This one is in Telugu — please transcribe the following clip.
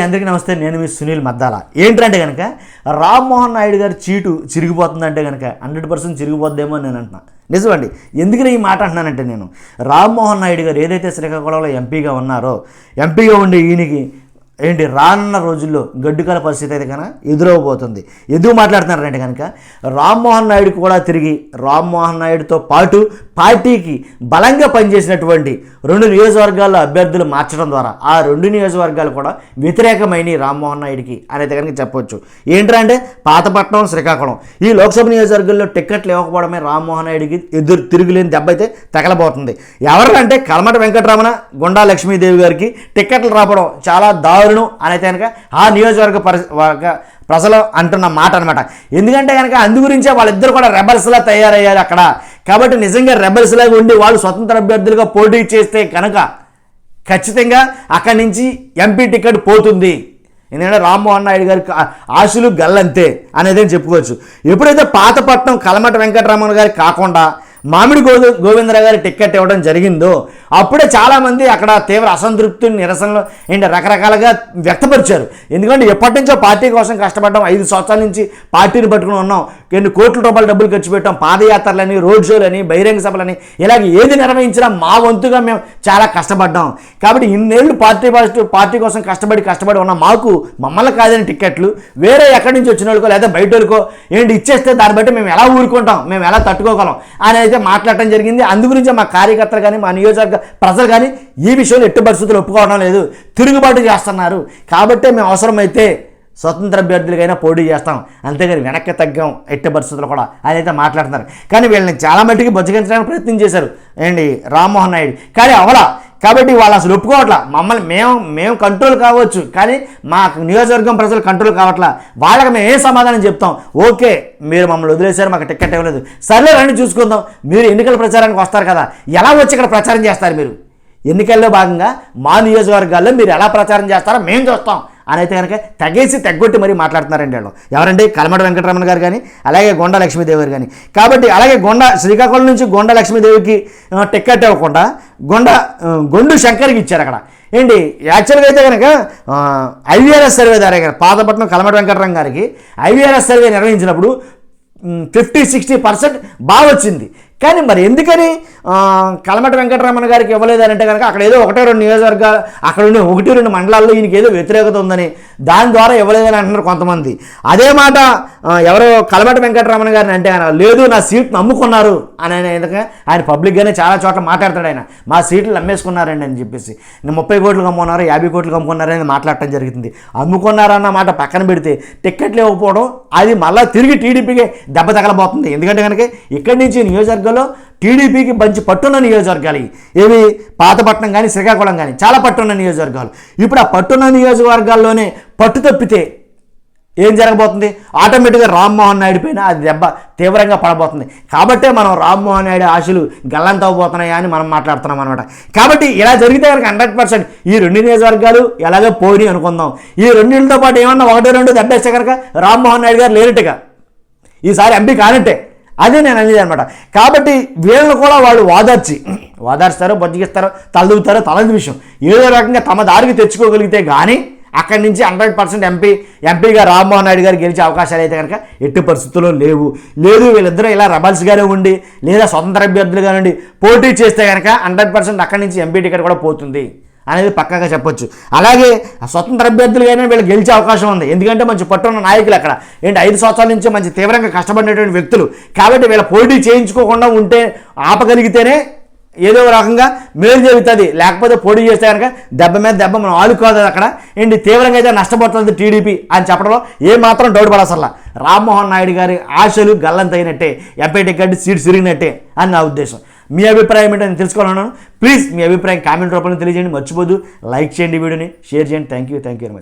అందరికీ నమస్తే నేను మీ సునీల్ మద్దాల. ఏంటంటే కనుక రామ్మోహన్ నాయుడు గారి చీటు చిరిగిపోతుందంటే కనుక హండ్రెడ్ పర్సెంట్ చిరిగిపోద్దేమో అని నేను అంటున్నా. నిజమండి ఎందుకని ఈ మాట అంటున్నానంటే నేను రామ్మోహన్ నాయుడు గారు ఏదైతే శ్రీకాకుళంలో ఎంపీగా ఉన్నారో ఎంపీగా ఉండే ఈయనకి ఏంటి రానున్న రోజుల్లో గడ్డుకాల పరిస్థితి అయితే కనుక ఎదురవబోతుంది. ఎందుకు మాట్లాడుతున్నారంటే కనుక రామ్మోహన్ నాయుడు కూడా తిరిగి రామ్మోహన్ నాయుడుతో పాటు పార్టీకి బలంగా పనిచేసినటువంటి రెండు నియోజకవర్గాల్లో అభ్యర్థులు మార్చడం ద్వారా ఆ రెండు నియోజకవర్గాలు కూడా వ్యతిరేకమైన రామ్మోహన్ నాయుడికి అనేది కనుక చెప్పొచ్చు. ఏంటంటే పాతపట్నం శ్రీకాకుళం. ఈ లోక్సభ నియోజకవర్గంలో టిక్కెట్లు ఇవ్వకపోవడమే రామ్మోహన్ నాయుడికి ఎదురు తిరుగులేని దెబ్బ అయితే తగలబోతుంది. ఎవరంటే కలమట వెంకటరమణ గుండా లక్ష్మీదేవి గారికి టిక్కెట్లు రావడం చాలా దారుణం. అనేది కనుక ఆ నియోజకవర్గ వర్గ ప్రజలు అంటున్న మాట అనమాట ఎందుకంటే కనుక అందు గురించే వాళ్ళిద్దరు కూడా రెబల్స్లా తయారయ్యారు అక్కడ. కాబట్టి నిజంగా రెబల్స్ లాగా ఉండి వాళ్ళు స్వతంత్ర అభ్యర్థులుగా పోటీ చేస్తే కనుక ఖచ్చితంగా అక్కడి నుంచి ఎంపీ టికెట్ పోతుంది. ఎందుకంటే రామ్మోహన్ నాయుడు గారి ఆశలు గల్లంతే అనేది చెప్పుకోవచ్చు. ఎప్పుడైతే పాతపట్నం కలమట వెంకటరామన్ గారి కాకుండా మామిడి గో గోవిందరావు గారి టిక్కెట్ ఇవ్వడం జరిగిందో అప్పుడే చాలామంది అక్కడ తీవ్ర అసంతృప్తిని నిరసనలు ఏంటి రకరకాలుగా వ్యక్తపరిచారు. ఎందుకంటే ఎప్పటి నుంచో పార్టీ కోసం కష్టపడ్డాం ఐదు సంవత్సరాల నుంచి పార్టీని పట్టుకుని ఉన్నాం. ఎన్ని కోట్ల రూపాయల డబ్బులు ఖర్చు పెట్టాం పాదయాత్రలని రోడ్ షోలని బహిరంగ సభలని ఇలాగ ఏది నిర్వహించినా మా వంతుగా మేము చాలా కష్టపడ్డాం. కాబట్టి ఇన్నేళ్ళు పార్టీ పాజిటివ్ పార్టీ కోసం కష్టపడి కష్టపడి ఉన్న మాకు మమ్మల్ని కాదని టిక్కెట్లు వేరే ఎక్కడి నుంచి వచ్చిన వాళ్ళకో లేదా బయట వాళ్ళకో ఏంటి ఇచ్చేస్తే దాన్ని బట్టి మేము ఎలా ఊరుకుంటాం మేము ఎలా తట్టుకోగలం అని అయితే మాట్లాడటం జరిగింది. అందు గురించి మా కార్యకర్తలు కానీ మా నియోజకవర్గ ప్రజలు కానీ ఈ విషయంలో ఎట్టి పరిస్థితులు ఒప్పుకోవడం లేదు. తిరుగుబాటు చేస్తున్నారు. కాబట్టే మేము అవసరమైతే స్వతంత్ర అభ్యర్థులకైనా పోటీ చేస్తాం. అంతేగాని వెనక్కి తగ్గాం. ఎట్టి పరిస్థితులు కూడా అని అయితే మాట్లాడుతున్నారు. కానీ వీళ్ళని చాలా మట్టుకు బుజ్జగించడానికి ప్రయత్నం చేశారు. ఏంటి? రామ్మోహన్ నాయుడు. కానీ అవలా కాబట్టి వాళ్ళు అసలు ఒప్పుకోవట్లా. మమ్మల్ని మేము మేము కంట్రోల్ కావచ్చు. కానీ మా నియోజకవర్గం ప్రజలు కంట్రోల్ కావట్లా. వాళ్ళకి మేము ఏం సమాధానం చెప్తాం? ఓకే మీరు మమ్మల్ని వదిలేశారు. మాకు టికెట్ ఇవ్వలేదు. సర్లే రండి చూసుకుందాం. మీరు ఎన్నికల ప్రచారానికి వస్తారు కదా. ఎలా వచ్చి ఇక్కడ ప్రచారం చేస్తారు మీరు? ఎన్నికల్లో భాగంగా మా నియోజకవర్గాల్లో మీరు ఎలా ప్రచారం చేస్తారో మేము చూస్తాం. అని అయితే కనుక తగేసి తగ్గొట్టి మరీ మాట్లాడుతున్నారండి వాళ్ళు. ఎవరండి? కలమడ వెంకటరమణ గారు కానీ అలాగే గొండ లక్ష్మీదేవి గారు కానీ కాబట్టి అలాగే గొండ శ్రీకాకుళం నుంచి గొండ లక్ష్మీదేవికి టిక్కెట్ ఇవ్వకుండా గొండ గొండు శంకర్కి ఇచ్చారు అక్కడ. ఏంటి? యాక్చువల్గా అయితే కనుక ఐవీఆర్ఎస్ సర్వే ద్వారా గారు పాతపట్నం కలమడ వెంకటరమణ గారికి ఐవీఆర్ఎస్ సర్వే నిర్వహించినప్పుడు ఫిఫ్టీ సిక్స్టీ పర్సెంట్ బాగా వచ్చింది. కానీ మరి ఎందుకని కలమటి కలమట వెంకటరమణ గారికి ఇవ్వలేదంటే కనుక అక్కడ ఏదో ఒకటే రెండు నియోజకవర్గాలు అక్కడ ఉండే ఒకటి రెండు మండలాల్లో ఈయనకి ఏదో వ్యతిరేకత ఉందని దాని ద్వారా ఇవ్వలేదని అంటున్నారు కొంతమంది. అదే మాట ఎవరో కలమట వెంకటరమణ గారిని అంటే ఆయన లేదు నా సీట్ను అమ్ముకున్నారు అని ఆయన ఎందుకంటే ఆయన పబ్లిక్గానే చాలా చోట్ల మాట్లాడతాడు ఆయన. మా సీట్లు అమ్మేసుకున్నారండి అని చెప్పేసి. నేను ముప్పై కోట్లు అమ్ముకున్నారు యాభై కోట్లు అమ్ముకున్నారని మాట్లాడటం జరుగుతుంది అమ్ముకున్నారన్న మాట పక్కన పెడితే టిక్కెట్లు ఇవ్వకపోవడం అది మళ్ళీ తిరిగి టీడీపీకి దెబ్బ తగలబోతుంది. ఎందుకంటే కనుక ఇక్కడి నుంచి నియోజకవర్గంలో టీడీపీకి మంచి పట్టున్న నియోజకవర్గాలు ఏవి? పాతపట్నం కానీ శ్రీకాకుళం కానీ చాలా పట్టున్న నియోజకవర్గాలు. ఇప్పుడు ఆ పట్టున్న నియోజకవర్గాల్లోనే పట్టు తప్పితే ఏం జరగబోతుంది? ఆటోమేటిక్గా రామ్మోహన్ నాయుడు పైన అది దెబ్బ తీవ్రంగా పడబోతుంది. కాబట్టే మనం రామ్మోహన్ నాయుడు ఆశలు గల్లంత అవబోతున్నాయా అని మనం మాట్లాడుతున్నాం అనమాట కాబట్టి ఇలా జరిగితే కనుక హండ్రెడ్ పర్సెంట్ ఈ రెండు నియోజకవర్గాలు ఎలాగో పోయి అనుకుందాం. ఈ రెండింటితో పాటు ఏమన్నా ఒకటి రెండు దెబ్బేస్తే కనుక రామ్మోహన్ నాయుడు గారు లేనట్టుగా. ఈసారి ఎంపీ కానట్టే. అదే నేను అనేది అనమాట. కాబట్టి వీళ్ళని కూడా వాళ్ళు వాదార్చి. వాదార్స్తారో బతికిస్తారో తలదూతారో తలది విషయం. ఏదో రకంగా తమ దారికి తెచ్చుకోగలిగితే కానీ అక్కడి నుంచి హండ్రెడ్ పర్సెంట్ ఎంపీ ఎంపీగా రామ్మోహన్ నాయుడు గారు గెలిచే అవకాశాలు అయితే కనుక ఎట్టి పరిస్థితుల్లో లేవు. లేదు వీళ్ళిద్దరూ ఇలా రబల్స్గానే ఉండి లేదా స్వతంత్ర అభ్యర్థులుగా ఉండి పోటీ చేస్తే కనుక హండ్రెడ్ పర్సెంట్ అక్కడి నుంచి ఎంపీ టికెట్ కూడా పోతుంది. అనేది పక్కాగా చెప్పొచ్చు. అలాగే స్వతంత్ర అభ్యర్థులుగానే వీళ్ళు గెలిచే అవకాశం ఉంది. ఎందుకంటే మంచి పట్టున్న నాయకులు అక్కడ. ఏంటి ఐదు సంవత్సరాల నుంచి మంచి తీవ్రంగా కష్టపడినటువంటి వ్యక్తులు. కాబట్టి వీళ్ళ పోటీ చేయించుకోకుండా ఉంటే ఆపగలిగితేనే ఏదో రకంగా మేలు జరుగుతుంది. లేకపోతే పోటీ చేస్తే కనుక దెబ్బ మీద దెబ్బ మనం ఆలుకోదు అక్కడ. ఏంటి తీవ్రంగా అయితే నష్టపోతుంది టీడీపీ అని చెప్పడంలో ఏ మాత్రం డౌట్ పడసల్లా రామ్మోహన్ నాయుడు గారి ఆశలు గల్లంతైనట్టే ఎంపీ టికెట్ సీట్ సిరిగినట్టే అని నా ఉద్దేశం. మీ అభిప్రాయం ఏంటని నేను తెలుసుకోవాలన్నాను ప్లీజ్ మీ అభిప్రాయం కామెంట్ రూపంలో తెలియజేయండి. మర్చిపోదు. లైక్ చేయండి వీడియోని. షేర్ చేయండి. Thank you thank you very much